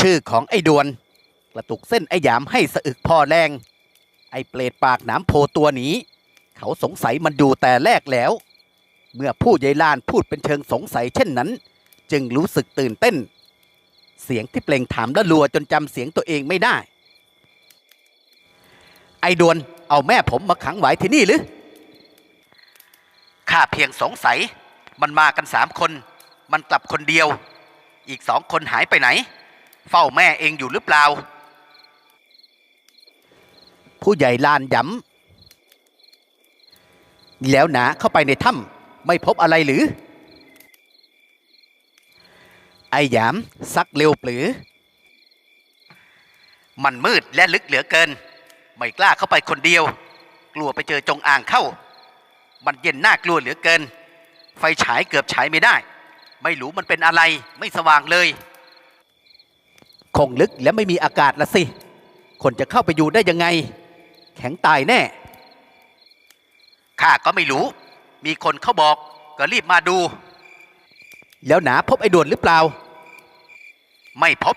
ชื่อของไอ้ดวน กระตุกเส้นไอ้หยามให้สะอึกพอแรง ไอ้เปรตปากหนามโพตัวนี้ เขาสงสัยมันอยู่แต่แรกแล้ว เมื่อผู้ใหญ่ลานพูดเป็นเชิงสงสัยเช่นนั้น จึงรู้สึกตื่นเต้น เสียงที่เปล่งถามและรัวจนจำเสียงตัวเองไม่ได้ ไอ้ดวนเอาแม่ผมมาขังไว้ที่นี่หรือข้าเพียงสงสัย มันมากันสามคน มันกลับคนเดียว อีกสองคนหายไปไหน เฝ้าแม่เองอยู่หรือเปล่า ผู้ใหญ่ลานย้ำแล้วหนาเข้าไปในถ้ำไม่พบอะไรหรือ ไอ้หยามซักเร็วปรือ มันมืดและลึกเหลือเกิน ไม่กล้าเข้าไปคนเดียว กลัวไปเจอจงอ่างเข้า มันเย็นน่ากลัวเหลือเกิน ไฟฉายเกือบฉายไม่ได้ ไม่รู้มันเป็นอะไรไม่สว่างเลย คงลึกและไม่มีอากาศละสิ คนจะเข้าไปอยู่ได้ยังไง แข็งตายแน่ ข้าก็ไม่รู้ มีคนเขาบอกก็รีบมาดู แล้วหนาพบไอ้ด่วนหรือเปล่า ไม่พบ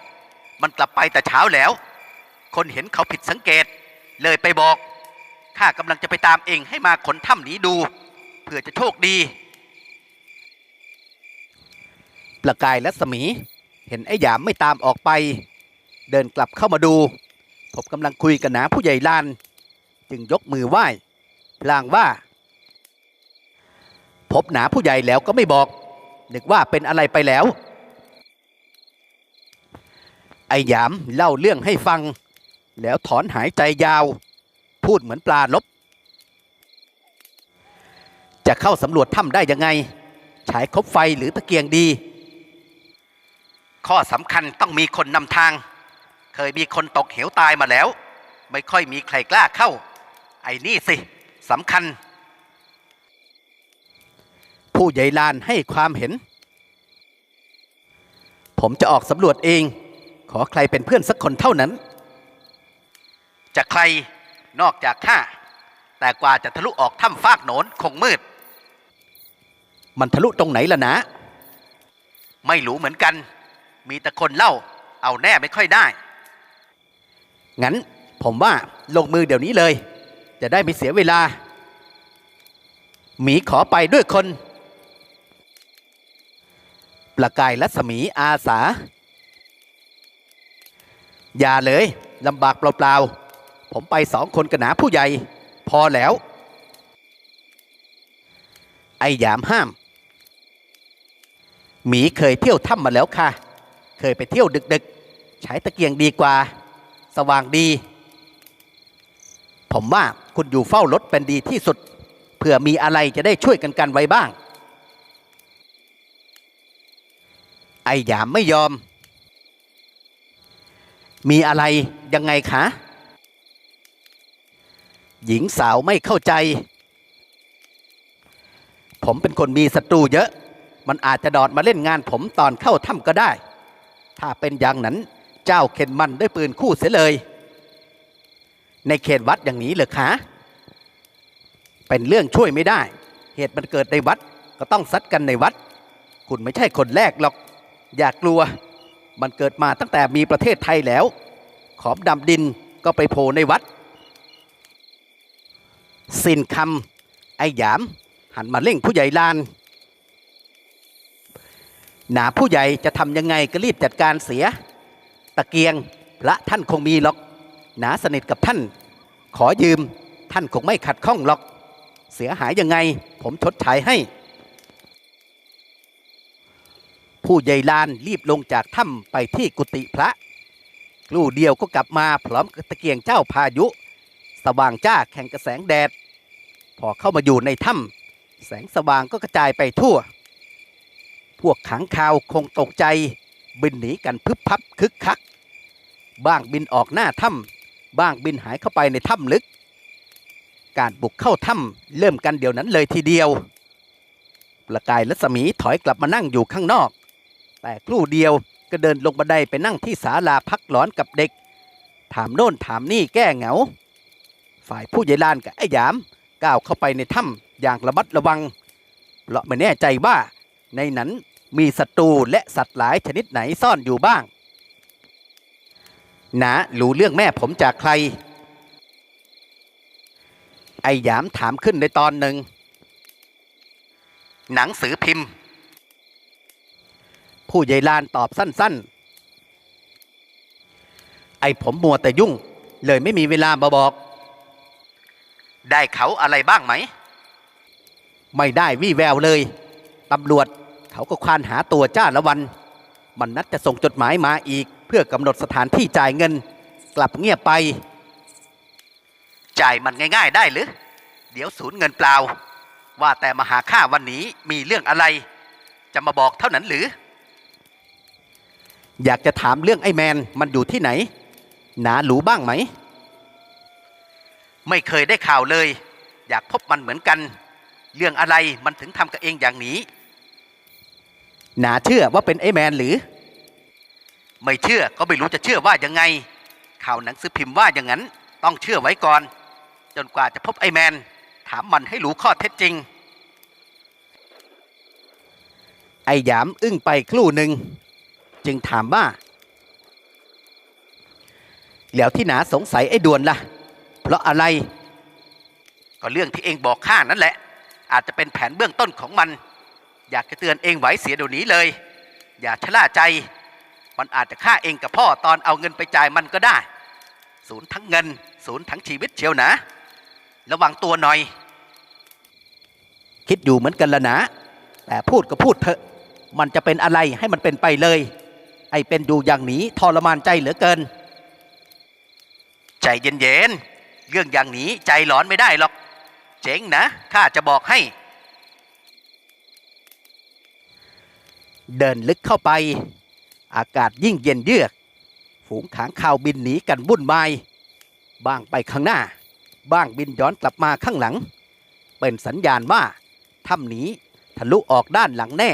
มันกลับไปแต่เช้าแล้ว คนเห็นเขาผิดสังเกต เลยไปบอก ข้ากำลังจะไปตามเองให้มาขนถ้ำนี้ดู เพื่อจะโชคดี ประกายและสมีเห็นไอ้หยามไม่ตามออกไป เดินกลับเข้ามาดู ผมกำลังคุยกับหนาผู้ใหญ่ลาน จึงยกมือไหว้พลางว่า พบหนาผู้ใหญ่แล้วก็ไม่บอก นึกว่าเป็นอะไรไปแล้ว ไอ้หยามเล่าเรื่องให้ฟัง แล้วถอนหายใจยาว พูดเหมือนปลาลบ จะเข้าสำรวจถ้ำได้ยังไง ฉายคบไฟหรือตะเกียงดี ข้อสำคัญต้องมีคนนำทาง เคยมีคนตกเหวตายมาแล้ว ไม่ค่อยมีใครกล้าเข้า ไอ้นี่สิสำคัญ ผู้ใหญ่ลานให้ความเห็น ผมจะออกสำรวจเอง ขอใครเป็นเพื่อนสักคนเท่านั้น จะใครนอกจากข้าแต่กว่าจะทะลุออกถ้ำฟากโหนนคงมืด มันทะลุตรงไหนล่ะนะ ไม่รู้เหมือนกัน มีแต่คนเล่า เอาแน่ไม่ค่อยได้ งั้นผมว่าลงมือเดี๋ยวนี้เลย จะได้ไม่เสียเวลา หมีขอไปด้วยคน ประกายรัศมีอาสา อย่าเลยลำบากเปล่าๆ ผมไปสองคนกับหนาผู้ใหญ่ พอแล้ว ไอ้หยามห้าม หมีเคยเที่ยวถ้ำมาแล้วค่ะ เคยไปเที่ยวดึกๆ ใช้ตะเกียงดีกว่า สว่างดี ผมว่าคุณอยู่เฝ้ารถเป็นดีที่สุดเผื่อมีอะไรจะได้ช่วยกันกันไว้บ้าง ไอ้หยามไม่ยอม มีอะไรยังไงคะ หญิงสาวไม่เข้าใจ ผมเป็นคนมีศัตรูเยอะ มันอาจจะดอดมาเล่นงานผมตอนเข้าถ้ำก็ได้ ถ้าเป็นอย่างนั้น เจ้าเข็นมันด้วยปืนคู่เสียเลย ในเขตวัดอย่างนี้เหรอคะเป็นเรื่องช่วยไม่ได้ เหตุมันเกิดในวัดก็ต้องซัดกันในวัด คุณไม่ใช่คนแรกหรอก อย่ากลัว มันเกิดมาตั้งแต่มีประเทศไทยแล้ว ขอมดำดินก็ไปโผล่ในวัด สินคำไอ้หยาม หันมาเร่งผู้ใหญ่ลาน หนาผู้ใหญ่จะทำยังไงก็รีบจัดการเสียะเกียงพระท่านคงมีหรอก หนาสนิทกับท่าน ขอยืมท่านคงไม่ขัดข้องหรอก เสียหายยังไง ผมชดใช้ให้ ผู้ใหญ่ลานรีบลงจากถ้ำไปที่กุฏิพระครู่เดียวก็กลับมาพร้อมตะเกียงเจ้าพายุ สว่างจ้าแข่งกับแสงแดด พอเข้ามาอยู่ในถ้ำแสงสว่างก็กระจายไปทั่ว พวกขังข่าวคงตกใจ บินหนีกันพึบพับคึกคัก บ้างบินออกหน้าถ้ำบ้างบินหายเข้าไปในถ้ำลึก การบุกเข้าถ้ำเริ่มกันเดี๋ยวนั้นเลยทีเดียว ประกายรัศมีถอยกลับมานั่งอยู่ข้างนอก แต่ครู่เดียวก็เดินลงบันไดไปนั่งที่ศาลาพักหลอนกับเด็ก ถามโน่นถามนี่แก้เหงา ฝ่ายผู้ใหญ่ลานกับไอ้ยามก้าวเข้าไปในถ้ำอย่างระมัดระวัง เพราะไม่แน่ใจว่าในนั้นมีศัตรูและสัตว์หลายชนิดไหนซ่อนอยู่บ้าง นารู้เรื่องแม่ผมจากใคร ไอ้หยามถามขึ้นในตอนหนึ่ง หนังสือพิมพ์ ผู้ใหญ่ลานตอบสั้น ๆ ไอ้ผมมัวแต่ยุ่ง เลยไม่มีเวลามาบอก ได้เขาอะไรบ้างไหม ไม่ได้วี่แววเลยตำรวจเขาก็ควานหาตัวจ้าละวัน มันนัดจะส่งจดหมายมาอีก เพื่อกำหนดสถานที่จ่ายเงิน กลับเงียบไป จ่ายมันง่าย ๆ ได้หรือ เดี๋ยวสูญเงินเปล่า ว่าแต่มาหาข้าวันนี้มีเรื่องอะไร จะมาบอกเท่านั้นหรือ อยากจะถามเรื่องไอ้แมนมันอยู่ที่ไหน หนาหรูบ้างไหม ไม่เคยได้ข่าวเลย อยากพบมันเหมือนกัน เรื่องอะไรมันถึงทำกับเองอย่างนี้ หนาเชื่อว่าเป็นไอ้แมนหรือ ไม่เชื่อก็ไม่รู้จะเชื่อว่ายังไง ข่าวหนังสือพิมพ์ว่าอย่างนั้น ต้องเชื่อไว้ก่อน จนกว่าจะพบไอ้แมน ถามมันให้รู้ข้อเท็จจริง ไอ้หยามอึ้งไปครู่หนึ่ง จึงถามว่า แล้วที่หนาสงสัยไอ้ดวนล่ะ เพราะอะไร ก็เรื่องที่เองบอกข้านั่นแหละ อาจจะเป็นแผนเบื้องต้นของมัน อยากจะเตือนเองไหวเสียเดี๋ยวนี้เลย อย่าชะล่าใจ มันอาจจะฆ่าเองกับพ่อตอนเอาเงินไปจ่ายมันก็ได้ ศูนย์ทั้งเงิน ศูนย์ทั้งชีวิตเชียวนะ ระวังตัวหน่อย คิดอยู่เหมือนกันละนะ แต่พูดก็พูดเถอะ มันจะเป็นอะไรให้มันเป็นไปเลย ไอ้เป็นอยู่อย่างนี้ทรมานใจเหลือเกิน ใจเย็นๆเรื่องอย่างนี้ใจหลอนไม่ได้หรอก เจ๋งนะข้าจะบอกให้ เดินลึกเข้าไป อากาศยิ่งเย็นเยือก ฝูงขางข่าวบินหนีกันวุ่นวาย บ้างไปข้างหน้า บ้างบินย้อนกลับมาข้างหลัง เป็นสัญญาณว่าถ้ำนี้ทะลุออกด้านหลังแน่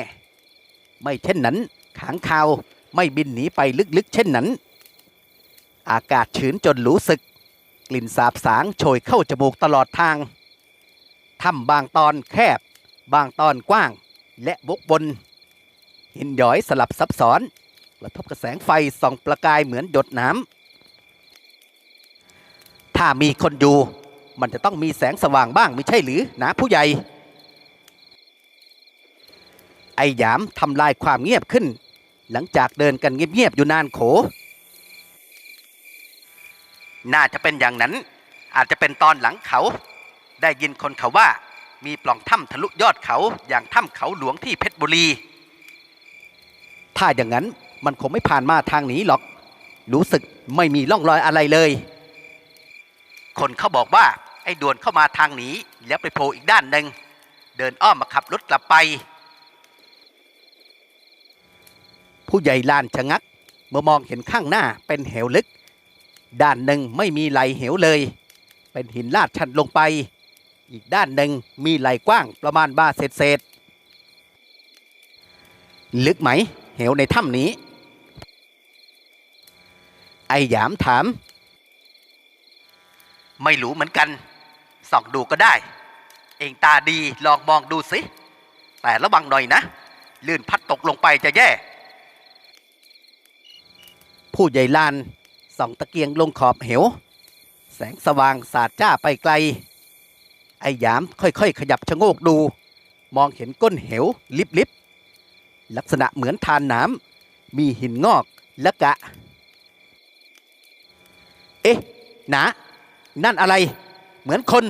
ไม่เช่นนั้น ขางข่าวไม่บินหนีไปลึกๆ เช่นนั้น อากาศชื้นจนรู้สึก กลิ่นสาบสางโชยเข้าจมูกตลอดทาง ถ้ำบางตอนแคบบางตอนกว้าง และวกวน หินย้อยสลับซับซ้อนกระทบกระแสงไฟส่องประกายเหมือนหยดน้ำถ้ามีคนอยู่ มันจะต้องมีแสงสว่างบ้างไม่ใช่หรือนะผู้ใหญ่ ไอ้หยามทำลายความเงียบขึ้น หลังจากเดินกันเงียบๆอยู่นานโข น่าจะเป็นอย่างนั้น อาจจะเป็นตอนหลังเขา ได้ยินคนเขาว่ามีปล่องถ้ำทะลุยอดเขาอย่างถ้ำเขาหลวงที่เพชรบุรี ถ้าอย่างนั้นมันคงไม่ผ่านมาทางนี้หรอก รู้สึกไม่มีร่องรอยอะไรเลย คนเขาบอกว่าไอ้ด่วนเข้ามาทางนี้ แล้วไปโผล่อีกด้านหนึ่งเดินอ้อมมาขับรถกลับไป ผู้ใหญ่ลานชะงัก เมื่อมองเห็นข้างหน้าเป็นเหวลึก ด้านหนึ่งไม่มีไหลเหวเลย เป็นหินลาดชันลงไป อีกด้านหนึ่งมีไหลกว้างประมาณบาเศษเศษลึกไหม เหวในถ้ำนี้ ไอหยามถาม ไม่รู้เหมือนกัน ส่องดูก็ได้ เองตาดีลองมองดูสิ แต่ระวังหน่อยนะ ลื่นพัดตกลงไปจะแย่ ผู้ใหญ่ลานส่องตะเกียงลงขอบเหว แสงสว่างสาดจ้าไปไกล ไอ้หยามค่อยๆ ขยับชะโงกดู มองเห็นก้นเหวลิบๆ ลักษณะเหมือนทานน้ำมีหินงอกและกะ เอ๊ะหนานั่นอะไร เหมือนคน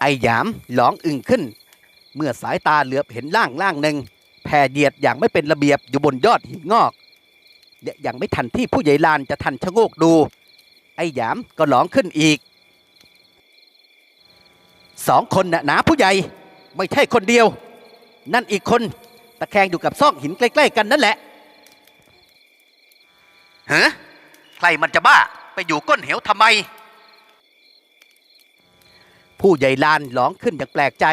ไอหยามหลองอึ่งขึ้น เมื่อสายตาเหลือบเห็นล่างล่างหนึ่งแผ่เหยียดอย่างไม่เป็นระเบียบอยู่บนยอดหินงอกและยังไม่ทันที่ผู้ใหญ่ลานจะทันชะโงกดู ไอ้หยามก็หลองขึ้นอีกสองคนนะหนาผู้ใหญ่ ไม่ใช่คนเดียว นั่นอีกคนตะแคงอยู่กับซอกหินใกล้ ๆ กันนั่นแหละเฮ้ใครมันจะบ้าไปอยู่ก้นเหวทำไม ผู้ใหญ่ลานหลองขึ้นอย่างแปลกใจ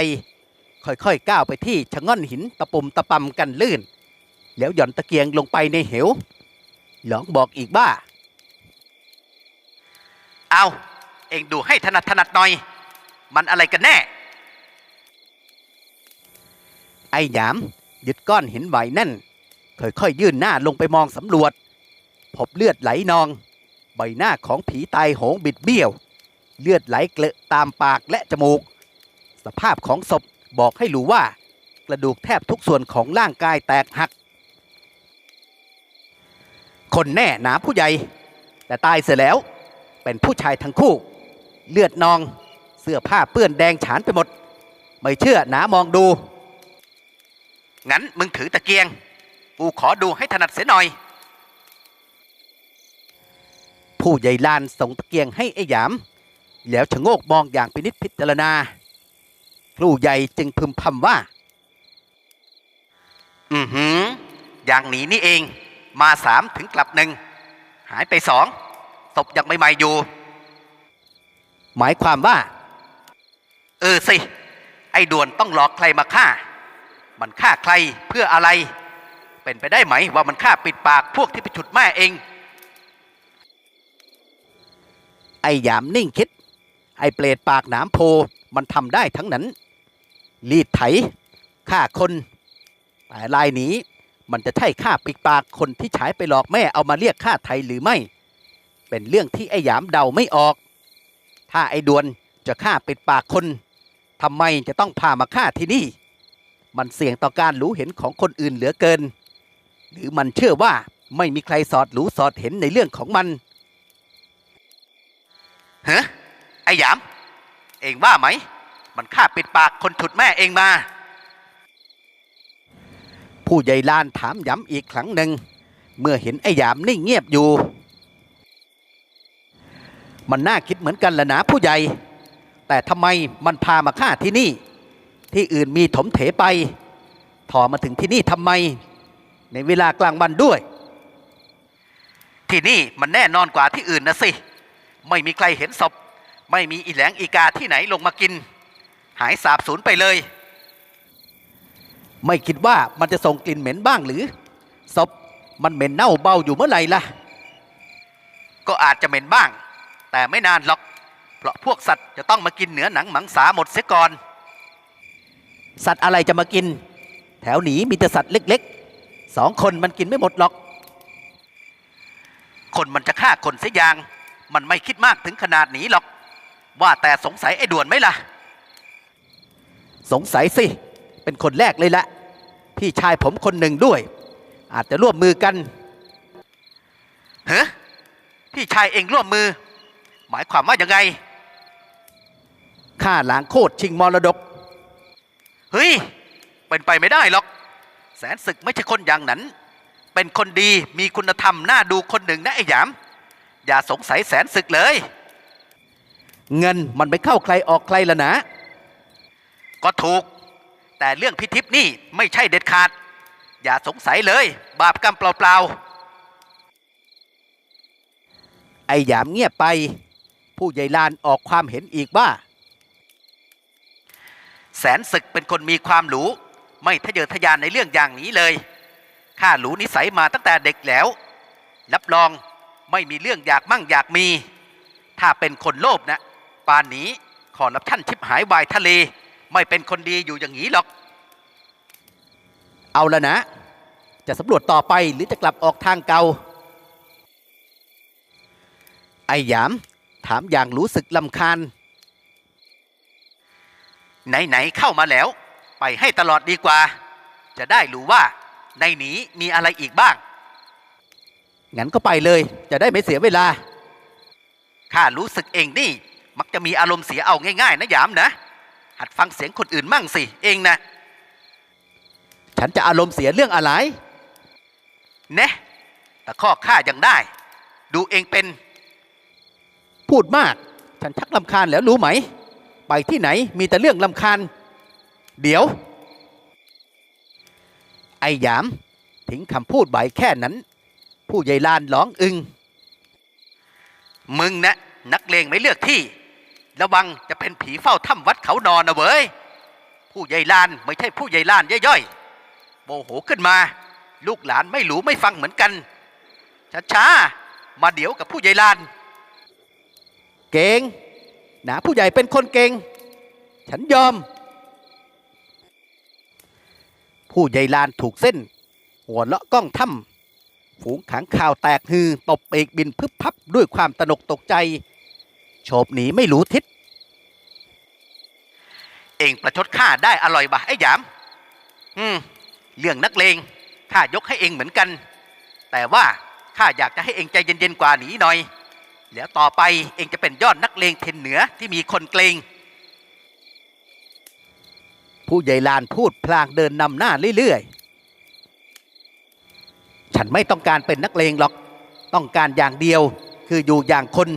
ค่อยๆก้าวไปที่ชะง่อนหินตะปุ่มตะปำกันลื่น แล้วหย่อนตะเกียงลงไปในเหวหลองบอกอีกว่าเอาเองดูให้ถนัดถนัดหน่อย มันอะไรกันแน่ ไอ้หยามหยึดก้อนหินไหวนั่นค่อยๆยื่นหน้าลงไปมองสำรวจ พบเลือดไหลนอง ใบหน้าของผีตายโหงบิดเบี้ยว เลือดไหลเกลอะตามปากและจมูก สภาพของศพบอกให้รู้ว่า กระดูกแทบทุกส่วนของร่างกายแตกหัก คนแน่หนาผู้ใหญ่ แต่ตายเสียแล้ว เป็นผู้ชายทั้งคู่ เลือดนอง เสื้อผ้าเปื้อนแดงฉานไปหมด ไม่เชื่อหนามองดู งั้นมึงถือตะเกียง กูขอดูให้ถนัดเสียหน่อย ผู้ใหญ่ลานส่งตะเกียงให้ไอ้หยาม แล้วชะโงกมองอย่างพินิจพิจารณา ครูใหญ่จึงพึมพำว่า อือหือ อย่างนี้นี่เอง มาสามถึงกลับหนึ่ง หายไปสองศพยังไม่ใหม่อยู่ หมายความว่า เออสิ ไอ้ด่วนต้องหลอกใครมาฆ่า มันฆ่าใครเพื่ออะไร เป็นไปได้ไหมว่ามันฆ่าปิดปากพวกที่ไปฉุดแม่เอง ไอ้หยามนิ่งคิด ไอ้เปรตปากหนามโพมันทำได้ทั้งนั้น รีดไถฆ่าคนแต่ลายนี้มันจะใช่ฆ่าปิดปากคนที่ใช้ไปหลอกแม่เอามาเรียกฆ่าไทยหรือไม่ เป็นเรื่องที่ไอ้หยามเดาไม่ออก ถ้าไอ้ดวนจะฆ่าปิดปากคนทำไมจะต้องพามาฆ่าที่นี่ มันเสี่ยงต่อการรู้เห็นของคนอื่นเหลือเกิน หรือมันเชื่อว่าไม่มีใครสอดรู้สอดเห็นในเรื่องของมันเฮ้ไอ้หยาม เองว่าไหม มันฆ่าปิดปากคนฉุดแม่เองมา ผู้ใหญ่ลานถามย้ำอีกครั้งหนึ่ง เมื่อเห็นไอ้หยามนิ่งเงียบอยู่ มันน่าคิดเหมือนกันแหละนะผู้ใหญ่ แต่ทำไมมันพามาฆ่าที่นี่ ที่อื่นมีถมเถไปถอมาถึงที่นี่ทำไม ในเวลากลางวันด้วย ที่นี่มันแน่นอนกว่าที่อื่นนะสิ ไม่มีใครเห็นศพ ไม่มีอีแหลงอีกาที่ไหนลงมากิน หายสาบสูญไปเลย ไม่คิดว่ามันจะส่งกลิ่นเหม็นบ้างหรือศพมันเหม็นเน่าเบาอยู่เมื่อไหร่ล่ะ ก็อาจจะเหม็นบ้าง แต่ไม่นานหรอก เพราะพวกสัตว์จะต้องมากินเนื้อหนังหมังสาหมดเสียก่อน สัตว์อะไรจะมากิน แถวหนีมีแต่สัตว์เล็กๆสองคนมันกินไม่หมดหรอก คนมันจะฆ่าคนเสียอย่าง มันไม่คิดมากถึงขนาดหนีหรอก ว่าแต่สงสัยไอ้ด่วนไหมล่ะ สงสัยสิ เป็นคนแรกเลยละพี่ชายผมคนหนึ่งด้วย อาจจะร่วมมือกันเฮ้พี่ชายเองร่วมมือ หมายความว่ายังไงฆ่าล้างโคตรชิงมรดก เฮ้ย เป็นไปไม่ได้หรอก แสนศึกไม่ใช่คนอย่างนั้น เป็นคนดีมีคุณธรรมน่าดูคนหนึ่งนะไอ้หยาม อย่าสงสัยแสนศึกเลย เงินมันไปเข้าใครออกใครละนะ ก็ถูก แต่เรื่องพิทิพนี่ไม่ใช่เด็ดขาด อย่าสงสัยเลย บาปกรรมเปล่าๆ ไอ้หยามเงียบไป ผู้ใหญ่ลานออกความเห็นอีกว่า แสนศึกเป็นคนมีความหรูไม่ทะเยอทะยานในเรื่องอย่างนี้เลย ข้าหรูนิสัยมาตั้งแต่เด็กแล้ว รับรองไม่มีเรื่องอยากมั่งอยากมี ถ้าเป็นคนโลภนะป่านนี้ขอรับท่านชิบหายวายทะเล ไม่เป็นคนดีอยู่อย่างนี้หรอก เอาละนะ จะสำรวจต่อไปหรือจะกลับออกทางเก่าไอ้ยาม ถามอย่างรู้สึกลำคาญ ไหนๆเข้ามาแล้ว ไปให้ตลอดดีกว่า จะได้รู้ว่าในนี้มีอะไรอีกบ้าง งั้นก็ไปเลย จะได้ไม่เสียเวลา ข้ารู้สึกเองนี่ มักจะมีอารมณ์เสียเอาง่าย ๆ นะยามนะ หัดฟังเสียงคนอื่นมั่งสิ เองนะ ฉันจะอารมณ์เสียเรื่องอะไร เนะแต่ข้อข้ายังได้ ดูเองเป็น พูดมาก ฉันชักลำคาญแล้วรู้ไหม ไปที่ไหนมีแต่เรื่องลำคาญ เดี๋ยว ไอ้หยามทิ้งคำพูดใบแค่นั้น ผู้ใหญ่ลานร้องอึง มึงนะ นักเลงไม่เลือกที่ ระวังจะเป็นผีเฝ้าถ้ำวัดเขานอนนะเว้ย ผู้ใหญ่ลานไม่ใช่ผู้ใหญ่ลานย่อยๆโมโหขึ้นมา ลูกหลานไม่รู้ไม่ฟังเหมือนกันช้าๆมาเดี๋ยวกับผู้ใหญ่ลาน เก่ง นาผู้ใหญ่เป็นคนเก่ง ฉันยอม ผู้ใหญ่ลานถูกเส้น หัวเลาะกล้องถ้ำฝูงขังข่าวแตกฮือตบปีกบินพึบพับด้วยความตนกตกใจโฉบหนีไม่รู้ทิศ เองประชดข้าได้อร่อยบะไอ้หยาม อืม เรื่องนักเลงข้ายกให้เองเหมือนกัน แต่ว่าข้าอยากจะให้เองใจเย็นๆกว่านี้หน่อย แล้วต่อไปเองจะเป็นยอดนักเลงเทนเหนือที่มีคนเกรงผู้ใหญ่ลานพูดพลางเดินนำหน้าเรื่อยๆ ฉันไม่ต้องการเป็นนักเลงหรอก ต้องการอย่างเดียวคืออยู่อย่างคน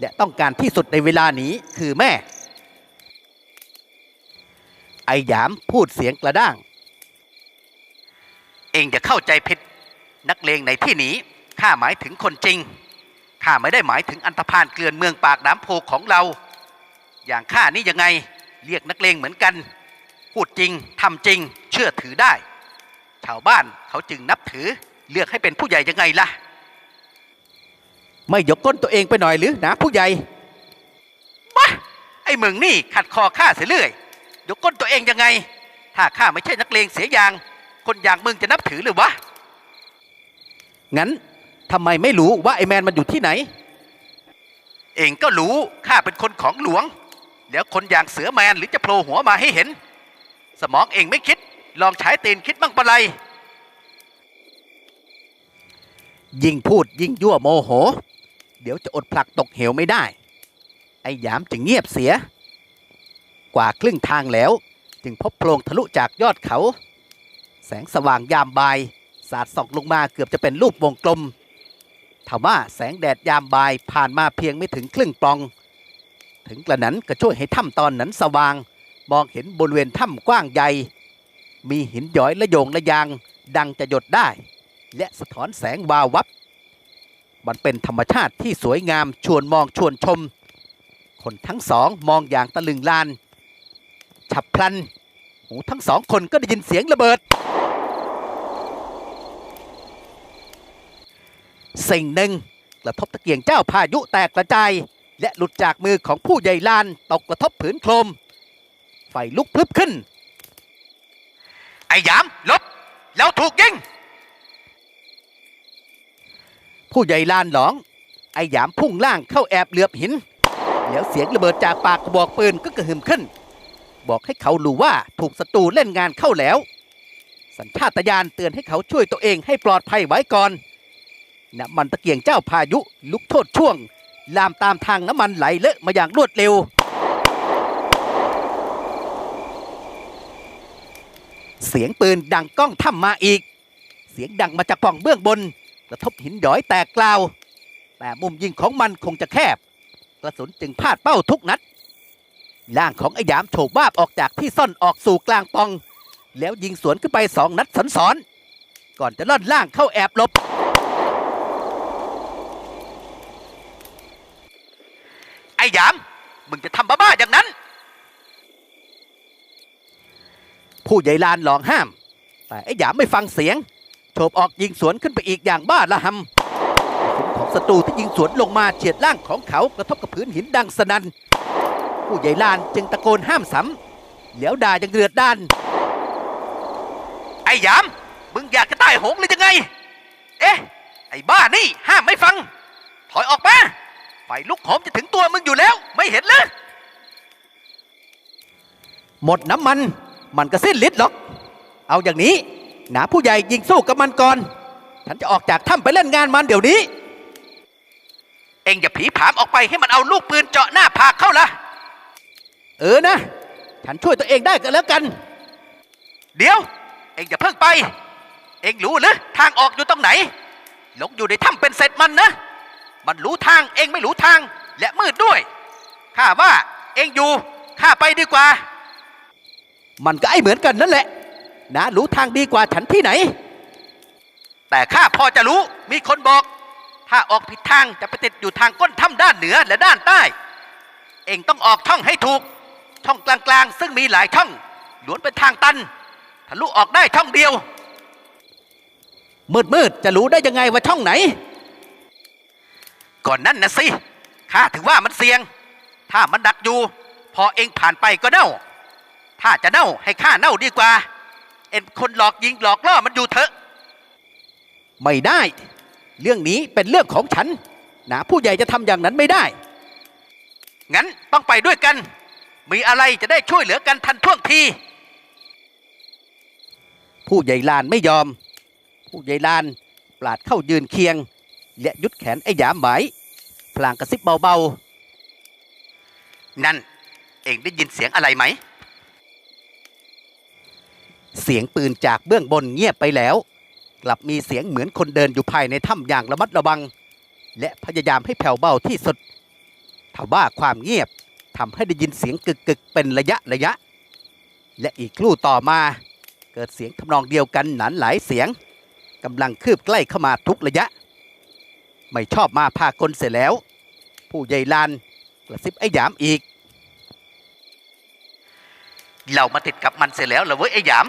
และต้องการที่สุดในเวลานี้คือแม่ ไอหยามพูดเสียงกระด้าง เองจะเข้าใจผิดนักเลงในที่นี้ข้าหมายถึงคนจริง ข้าไม่ได้หมายถึงอันธพาลเกลื่อนเมืองปากน้ำโพของเรา อย่างข้านี่ยังไงเรียกนักเลงเหมือนกัน พูดจริงทำจริง เชื่อถือได้ ชาวบ้านเขาจึงนับถือเลือกให้เป็นผู้ใหญ่ยังไงล่ะ ไม่ยกก้นตัวเองไปหน่อยหรือนะผู้ใหญ่บ้าไอ้มึงนี่ขัดคอข้าเสียเรื่อย ยกก้นตัวเองยังไง ถ้าข้าไม่ใช่นักเลงเสียอย่าง คนอย่างมึงจะนับถือหรือวะงั้น ทำไมไม่รู้ว่าไอ้แมนมันอยู่ที่ไหน เองก็รู้ข้าเป็นคนของหลวง แล้วคนอย่างเสือแมนหรือจะโผล่หัวมาให้เห็น สมองเองไม่คิด ลองใช้ตีนคิดบ้างปะไรยิ่งพูดยิ่งยั่วโมโห เดี๋ยวจะอดผลักตกเหวไม่ได้ ไอ้หยามจึงเงียบเสีย กว่าครึ่งทางแล้ว จึงพบโพรงทะลุจากยอดเขา แสงสว่างยามบ่าย สาดส่องลงมาเกือบจะเป็นรูปวงกลม ทว่าแสงแดดยามบ่ายผ่านมาเพียงไม่ถึงครึ่งปลอง ถึงกระนั้นก็ช่วยให้ถ้ำตอนนั้นสว่าง มองเห็นบริเวณถ้ำกว้างใหญ่ มีหินย้อยและโยงและยาง ดังจะหยดได้ และสะท้อนแสงวาววับ มันเป็นธรรมชาติที่สวยงามชวนมองชวนชม คนทั้งสองมองอย่างตะลึงลาน ฉับพลัน หูทั้งสองคนก็ได้ยินเสียงระเบิด สิ่งหนึ่งกระทบตะเกียงเจ้าพายุแตกกระจาย และหลุดจากมือของผู้ใหญ่ลานตกกระทบผืนโครมไฟลุกพลึบขึ้น ไอ้หยามลบแล้วถูกยิง ผู้ใหญ่ลานหลอง ไอ้หยามพุ่งล่างเข้าแอบเหลือบหิน แล้วเสียงระเบิดจากปากกระบอกปืนก็กระหึ่มขึ้น บอกให้เขารู้ว่าถูกศัตรูเล่นงานเข้าแล้ว สัญชาตญาณเตือนให้เขาช่วยตัวเองให้ปลอดภัยไว้ก่อน น้ำมันตะเกียงเจ้าพายุลุกโทษช่วง ลามตามทางน้ำมันไหลเลอะมาอย่างรวดเร็ว เสียงปืนดังก้องถ้ำมาอีก เสียงดังมาจากป่องเบื้องบน กระทบหินย้อยแตกกล่าว แต่มุมยิงของมันคงจะแคบ กระสุนจึงพลาดเป้าทุกนัดร่างของไอ้ยามโฉบวาบออกจากที่ซ่อนออกสู่กลางป่อง แล้วยิงสวนขึ้นไปสองนัดสันสอน ก่อนจะล่อนล่างเข้าแอบหลบ อ้หยาม มึงจะทำบ้าๆอย่างนั้น ผู้ใหญ่ลานหลองห้าม แต่ไอ้หยามไม่ฟังเสียงโฉบออกยิงสวนขึ้นไปอีกอย่างบ้าละหำสมของศัตรูที่ยิงสวนลงมาเฉียดร่างของเขากระทบกับพื้นหินดังสนัน่นผู้ใหญ่ลานจึงตะโกนห้ามซ้ำแล้วด่ายังเดือดด้าน ไอ้หยาม มึงอยากจะตายหงหรือยังไง เอ๊ะ ไอ้บ้านี่ห้ามไม่ฟัง ถอยออกมา ไฟลุกโหมจะถึงตัวมึงอยู่แล้ว ไม่เห็นเลยหมดน้ำมันมันก็สิ้นฤทธิ์หรอก เอาอย่างนี้หนาผู้ใหญ่ยิงสู้กับมันก่อน ฉันจะออกจากถ้ำไปเล่นงานมันเดี๋ยวนี้ เองอย่าผีผามออกไปให้มันเอาลูกปืนเจาะหน้าผากเข้าละเออนะ ฉันช่วยตัวเองได้ก็แล้วกัน เดี๋ยว เองอย่าเพิ่งไป เองรู้หรือทางออกอยู่ตรงไหนหลงอยู่ในถ้ำเป็นเสร็จมันนะ มันรู้ทางเองไม่รู้ทางและมืดด้วย ข้าว่าเองอยู่ข้าไปดีกว่า มันก็ไอเหมือนกันนั่นแหละนะรู้ทางดีกว่าฉันที่ไหน แต่ข้าพอจะรู้มีคนบอก ถ้าออกผิดทางจะไปติดอยู่ทางก้นถ้ำด้านเหนือและด้านใต้ เองต้องออกช่องให้ถูกช่องกลางๆ ซึ่งมีหลายช่องล้วนเป็นทางตันทะลุออกได้ช่องเดียวมืดมืดๆจะรู้ได้ยังไงว่าช่องไหน ก่อนนั้นนะสิข้าถือว่ามันเสี่ยง ถ้ามันดักอยู่ พอเองผ่านไปก็เน่า ถ้าจะเน่าให้ข้าเน่าดีกว่า เอ็นคนหลอกยิงหลอกล่อมันอยู่เถอะ ไม่ได้ เรื่องนี้เป็นเรื่องของฉันนะผู้ใหญ่จะทำอย่างนั้นไม่ได้ งั้นต้องไปด้วยกัน มีอะไรจะได้ช่วยเหลือกันทันท่วงที ผู้ใหญ่ลานไม่ยอม ผู้ใหญ่ลานปลาดเข้ายืนเคียง และยุดแขนไอ้หยามไหมพลางกระซิบเบาๆ นั่น เองได้ยินเสียงอะไรไหม เสียงปืนจากเบื้องบนเงียบไปแล้ว กลับมีเสียงเหมือนคนเดินอยู่ภายในถ้ำอย่างระมัดระวัง และพยายามให้แผ่วเบาที่สุดทว่าความเงียบทำให้ได้ยินเสียงกึกกึกๆเป็นระยะระยะ และอีกครู่ต่อมา เกิดเสียงทำนองเดียวกันหนานหลายเสียงกำลังคืบใกล้เข้ามาทุกระยะ ไม่ชอบมาพากลเสร็จแล้ว ผู้ใหญ่ลานกระซิบไอ้หยามอีก เรามาติดกับมันเสร็จแล้วเหรอเว้ยไอ้หยาม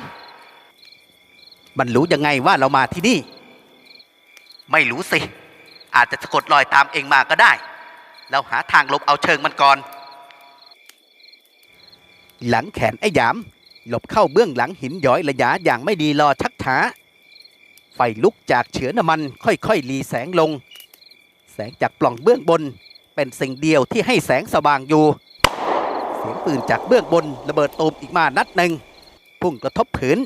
มันรู้ยังไงว่าเรามาที่นี่ ไม่รู้สิ อาจจะสะกดรอยตามเองมาก็ได้ เราหาทางหลบเอาเชิงมันก่อน หลังแขนไอ้หยาม หลบเข้าเบื้องหลังหินย้อยระยะอย่างไม่ดีรอชักช้าไฟลุกจากเฉือน้ำมันค่อยๆลีแสงลง แสงจากปล่องเบื้องบน เป็นสิ่งเดียวที่ให้แสงสว่างอยู่ เสียงปืนจากเบื้องบนระเบิดตูมอีกมานัดหนึ่ง พุ่งกระทบผืน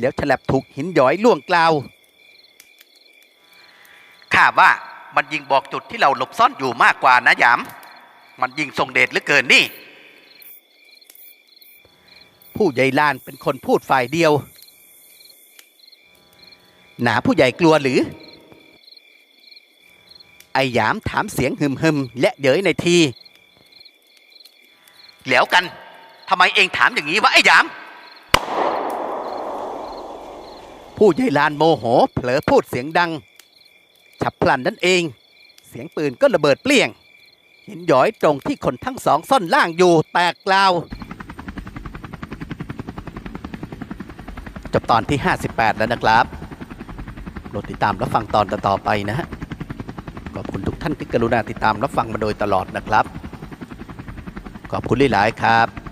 แล้วฉลับถูกหินย้อยล่วงกลาวข้าว่ามันยิงบอกจุดที่เราหลบซ่อนอยู่มากกว่านะยาม มันยิงทรงเดชเหลือเกินนี่ ผู้ใหญ่ลานเป็นคนพูดฝ่ายเดียว หนาผู้ใหญ่กลัวหรือ ไอหยามถามเสียงหึมหึมและเย้ยในที แล้วกันทำไมเองถามอย่างนี้วะไอ้หยาม ผู้ใหญ่ลานโมโหเผลอพูดเสียงดัง ฉับพลันนั่นเอง เสียงปืนก็ระเบิดเปลี่ยง หินย้อยตรงที่คนทั้งสองซ่อนล่างอยู่แตกกลาวจบตอนที่ 58 แล้วนะครับโปรดติดตามรับฟังตอนต่อๆไปนะฮะ ขอบคุณทุกท่านที่กรุณาติดตามรับฟังมาโดยตลอดนะครับ ขอบคุณหลายๆครับ